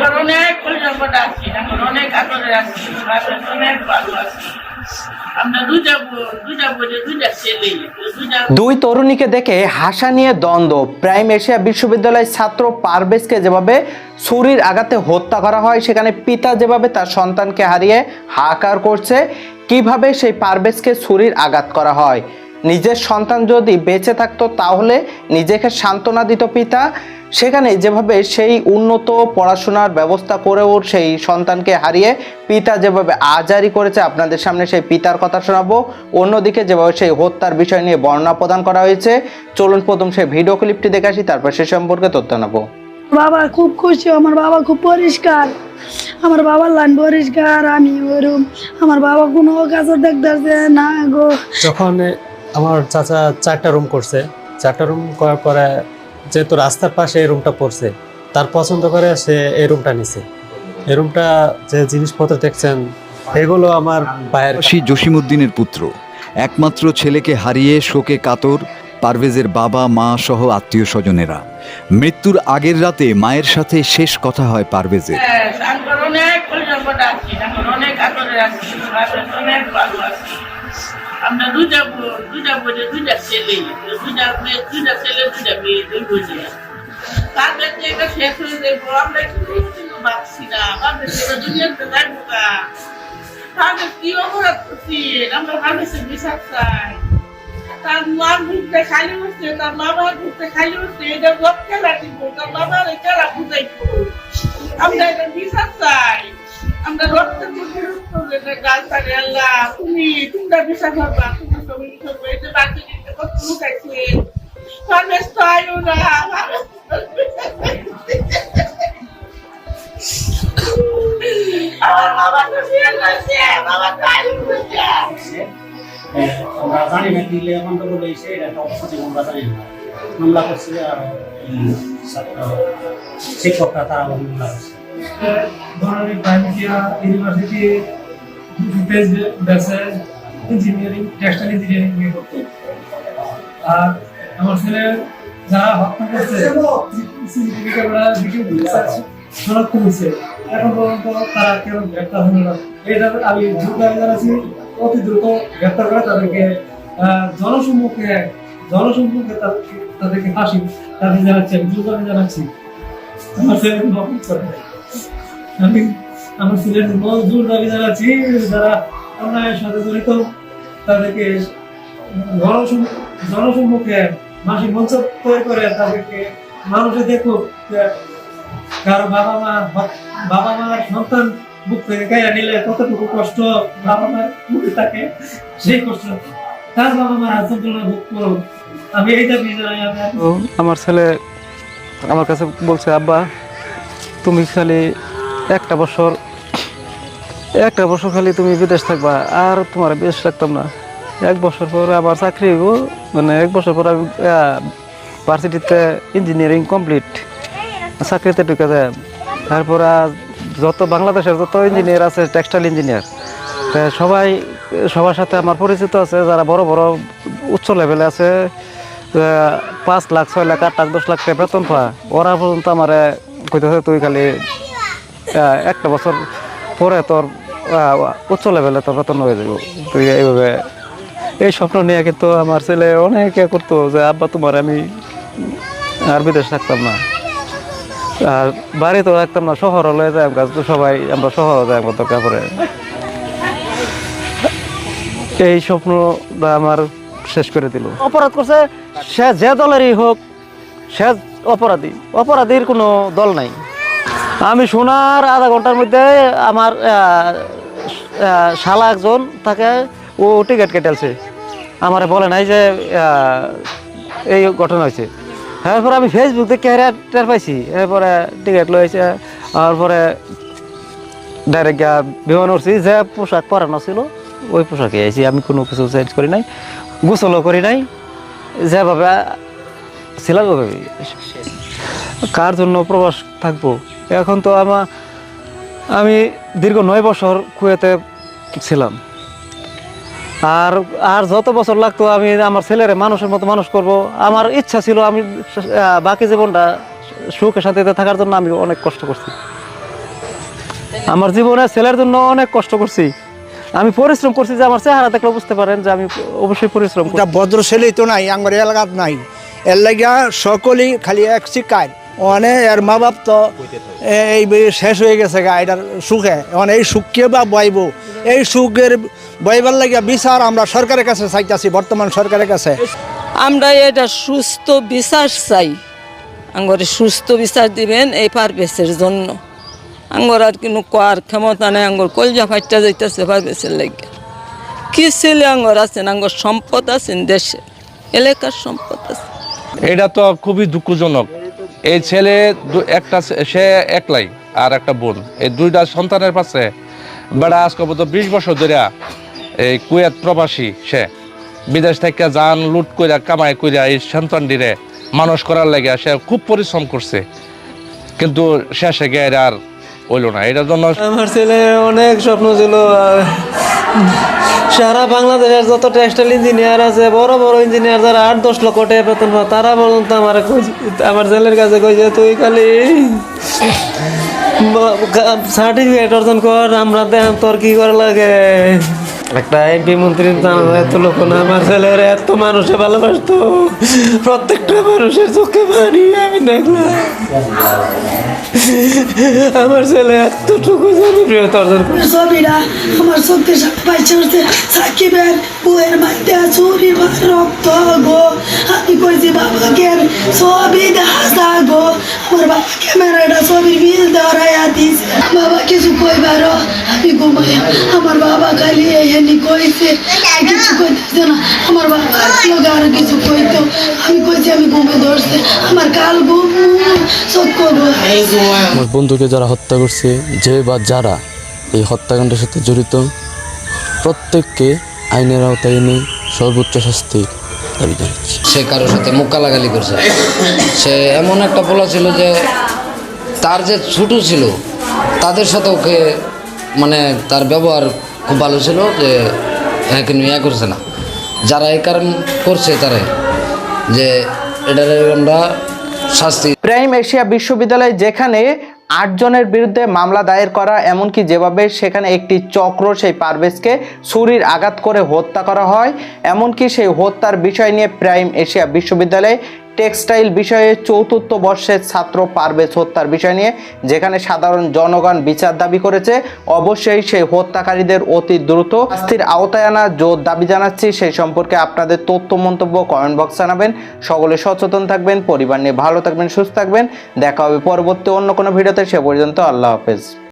আমরা অনেক অনেক অনেক ভালো দুই তরুণীকে দেখে হাসা নিয়ে দ্বন্দ্ব। প্রাইম এশিয়া বিশ্ববিদ্যালয়ের ছাত্র পারভেজকে যেভাবে ছুরির আঘাতে হত্যা করা হয়, সেখানে পিতা যেভাবে তার সন্তানকে হারিয়ে হাহাকার করছে, কীভাবে সেই পারভেজকে ছুরির আঘাত করা হয়? নিজের সন্তান যদি বেঁচে থাকতো তাহলে নিজেকে সান্ত্বনা দিত পিতা। সেখানে যেভাবে সেই উন্নত পড়াশোনার ব্যবস্থা করেও সেই সন্তানকে হারিয়ে পিতা যেভাবে আজারি করেছে আপনাদের সামনে সেই পিতার কথা শোনাবো। অন্যদিকে যেভাবে সেই হত্যার বিষয় নিয়ে বর্ণনা প্রদান করা হয়েছে। চলুন প্রথম সেই ভিডিও ক্লিপটি দেখে আসি তারপর সে সম্পর্কে তথ্য নেব। বাবা খুব খুশি আমার বাবা খুব পরিষ্কার। আমার বাবার লাইন পরিষ্কার আমি ওরম। আমার বাবা কোনো কাছে দেখতেছে না গো। যখন আমার চাচা চারটা রুম করছে। চারটা রুম করার পরে যেহেতু রাস্তার পাশে এই রুমটা পড়ছে তার পছন্দ করে সে এই রুমটা নিছে। এই রুমটা যে জিনিসপত্র দেখছেন এগুলো আমার ভাইয়ের প্রবাসী জসিমউদ্দিনের পুত্র। একমাত্র ছেলেকে হারিয়ে শোকে কাতর পারভেজের বাবা মা সহ আত্মীয় স্বজনেরা। মৃত্যুর আগের রাতে মায়ের সাথে শেষ কথা হয় পারভেজের। হ্যাঁ, অনেক অনেক আমরা দুইটা দুইটা বোনে দুইটা ছেলে, দুইটা মেয়ে, দুইটা ছেলে, দুইটা মেয়ে, দুই বোনে তাদের এটা শেষ হয়ে যাব আমরা কিন্তু ভাবছি না, ভাবছি এবার দুনিয়াতে কি অপরাধ করছি? আমরা বিচার চাই। তার মা ঘুরতে খালি হচ্ছে তার বাবা ঘুরতে খালি হচ্ছে এটা সব খেলা দিব তার বাবার খেলা বুঝাইবো আমরা এটা বিচার চাই। আমরা রক্তের গাছ পারে আল্লাহ তুমি তোমরা বিচার করবা তুমি সবাই করবে এটা বাকি দিতে কত তো আয়ো না। আমার বাবা তো বিয়ে করছে বাবা তো আয়ো করছে। আমরা জানি না এসে এটা একটা আমরা জানি না। মামলা করছে আর শিক্ষকরা তারা মামলা করছে। ধরনের Primeasia university bachelor engineering textile engineering নিয়ে করতো। আর আমার ছেলে যারা হত্যা করছে সিসিটিভি ক্যামেরা ভিডিও শনাক্ত হয়েছে এখন পর্যন্ত তারা কেউ গ্রেপ্তার হলো না। এটা আমি দ্রুত আমি জানাচ্ছি, অতি দ্রুত গ্রেপ্তার করে তাদেরকে জনসম্মুখে জনসম্মুখে তাদেরকে ফাঁসি তাদের জানাচ্ছি, আমি দ্রুত আমি জানাচ্ছি। আমার ছেলে করে আমি আমার ছেলের মজদুর দাবি জানাচ্ছি যারা অন্যায়ের সাথে জড়িত, তাদেরকে জনসম্মু- জনসম্মুখে মাসিক মঞ্চ তৈরি করে তাদেরকে মানুষে দেখুক কারও বাবা মা, বাবা মার সন্তান বুক থেকে গায়ে নিলে কতটুকু কষ্ট বাবা মার মুখে থাকে, সেই কষ্ট তার বাবা মার হাত যন্ত্রণা ভোগ করুন আমি এই দাবি জানাই আমার ছেলে আমার কাছে বলছে, আব্বা, তুমি খালি একটা বছর একটা বছর খালি তুমি বিদেশ থাকবা, আর তোমার বিদেশ থাকতাম না। এক বছর পর আবার চাকরি হইব মানে এক বছর পর আমি ভার্সিটিতে ইঞ্জিনিয়ারিং কমপ্লিট চাকরিতে ঢুকে যায়। তারপর যত বাংলাদেশের যত ইঞ্জিনিয়ার আছে টেক্সটাইল ইঞ্জিনিয়ার তা সবাই, সবার সাথে আমার পরিচিত আছে, যারা বড় বড় উচ্চ লেভেলে আছে পাঁচ লাখ, ছয় লাখ, আট লাখ, দশ লাখ বেতন পা ওরা পর্যন্ত আমার কইতেছে, তুই খালি একটা বছর পরে তোর উচ্চ লেভেলে তোর বেতন হয়ে যাব। তুই এইভাবে এই স্বপ্ন নিয়ে কিন্তু আমার ছেলে অনেক ইয়ে করতো যে, আব্বা, তোমার আমি আর বিদেশ থাকতাম না। আর বাড়ি তো রাখতাম না শহর হলে যাই কাজ তো সবাই আমরা শহর যাই আমার দরকার পড়ে এই স্বপ্নটা আমার শেষ করে দিল। অপরাধ করছে, সে যে দলেরই হোক, সে অপরাধী। অপরাধীর কোনো দল নাই। আমি শোনার আধা ঘণ্টার মধ্যে আমার শালা একজন, তাকে ও টিকিট কেটেলছে আমার বলে নাই যে এই ঘটনা হয়েছে। তারপরে আমি ফেসবুক থেকে টের পাইছি। এরপরে টিকিট লইছে তারপরে ডাইরেক্ট বিমান উঠছি। যে পোশাক পরানো ছিল, ওই পোশাকে আইছি। আমি কোনো কিছু চেঞ্জ করি নাই, গোসলও করি নাই। যেভাবে ছিলাম কার জন্য প্রবাস থাকব? এখন তো আমার আমি দীর্ঘ নয় বছর কুয়েতে ছিলাম। আর আর যত বছর লাগতো আমি আমার ছেলেরে মানুষের মতো মানুষ করব। আমার ইচ্ছা ছিল আমি বাকি জীবনটা সুখে শান্তিতে থাকার জন্য আমি অনেক কষ্ট করছি। আমার জীবনে ছেলের জন্য অনেক কষ্ট করছি। আমি পরিশ্রম করছি যে আমার চেহারা দেখলে বুঝতে পারেন যে আমি অবশ্যই পরিশ্রম ভদ্র ছেলেই তো নাই আমার এলাকাত নাই। এর লাগিয়া সকলেই খালি এক শিকায় অনে এর মা বাপ তো এই শেষ হয়ে গেছে গা এটার সুখে। এখন এই সুখকে বা বইব? এই সুখের বইবার লাগিয়া বিচার আমরা সরকারের কাছে চাইতেছি বর্তমান সরকারের কাছে। আমরা এটা সুস্থ বিশ্বাস চাই। আঙ্গরে সুস্থ বিশ্বাস দিবেন এই পারবেশের জন্য। আঙ্গর আর কিন্তু কোয়ার ক্ষমতা নেই আঙ্গর কলজা ফাইটটা যাইতেছে পারবেশের লাগে কি ছেলে আঙ্গর আছেন? আঙ্গর সম্পদ আছেন দেশে। এলাকার সম্পদ আছে। এটা তো খুবই দুঃখজনক। এই ছেলে একটা সে একলাই আর একটা বোন। এই দুইটা সন্তানের পাশে বেড়া আজকে পর্যন্ত বিশ বছর ধরে এই কুয়েত প্রবাসী সে। বিদেশ থেকে যান, লুট কইরা, কামাই কইরা এই সন্তান সন্তানটিরে মানুষ করার লাগে সে খুব পরিশ্রম করছে। কিন্তু শেষে গেয়ে আর হইল না, এটার জন্য আমার ছেলে অনেক স্বপ্ন ছিল সারা বাংলাদেশের যত টেক্সটাইল ইঞ্জিনিয়ার আছে, বড় বড় ইঞ্জিনিয়ার যারা আট দশ লক্ষ টাকা বেতন তারা পর্যন্ত আমার আমার ছেলের কাছে কইছে, তুই খালি সার্টিফিকেট অর্জন কর, আমরা দেখ তোর কি করা লাগে। একটা এমপি মন্ত্রীর দাম এত লোক না, আমার ছেলের এত মানুষে ভালোবাসতো। প্রত্যেকটা মানুষের চোখে পানি, আমি দেখলাম। আমার ছেলে এতটুকু জনপ্রিয়তা অর্জন করে। ছবিটা আমার চোখের পাইছে উঠছে সাকিবের বউয়ের মাইতে চুরি রক্ত গো। আমি কইছি বাবাকে ছবি দেখা গো আমার বাবা ক্যামেরাটা ছবির বিল ধরাইয়া দিছে বাবা কিছু কইবার আমি ঘুমাই আমার বাবা খালি কইছে। কিছু কইতেছে না আমার বাবা লোক আর কিছু কইতো। আমি কইছি আমি ঘুমে ধরছে। আমার কাল ঘুম আমার বন্ধুকে যারা হত্যা করছে যে বা যারা এই হত্যাকাণ্ডের সাথে জড়িত প্রত্যেককে আইনের আওতায় এনে সর্বোচ্চ শাস্তি দাবি জানাচ্ছি। সে কারোর সাথে মুখ করছে। সে এমন একটা বলা ছিল যে তার যে ছোটো ছিল, তাদের সাথে ওকে মানে তার ব্যবহার খুব ভালো ছিল যে হ্যাঁ কিন্তু করছে না। যারা এই কারণ করছে তারাই যে এটারে আমরা শাস্তি প্রাইম এশিয়া বিশ্ববিদ্যালয় যেখানে আটজনের বিরুদ্ধে মামলা দায়ের করা, এমনকি যেভাবে সেখানে একটি চক্র সেই পারভেজকে ছুরির আঘাত করে হত্যা করা হয়, এমনকি সেই হত্যার বিষয় নিয়ে প্রাইম এশিয়া বিশ্ববিদ্যালয়ে টেক্সটাইল বিষয়ে চতুর্থ বর্ষের ছাত্র পারভেজ হত্যার বিষয় নিয়ে, যেখানে সাধারণ জনগণ বিচার দাবি করেছে, অবশ্যই সেই হত্যাকারীদের অতি দ্রুত শাস্তির আওতায় আনা জোর দাবি জানাচ্ছি। সেই সম্পর্কে আপনাদের তথ্য মন্তব্য কমেন্ট বক্স জানাবেন। সকলে সচেতন থাকবেন, পরিবার নিয়ে ভালো থাকবেন, সুস্থ থাকবেন। দেখা হবে পরবর্তী অন্য কোনো ভিডিওতে। সে পর্যন্ত আল্লাহ হাফেজ।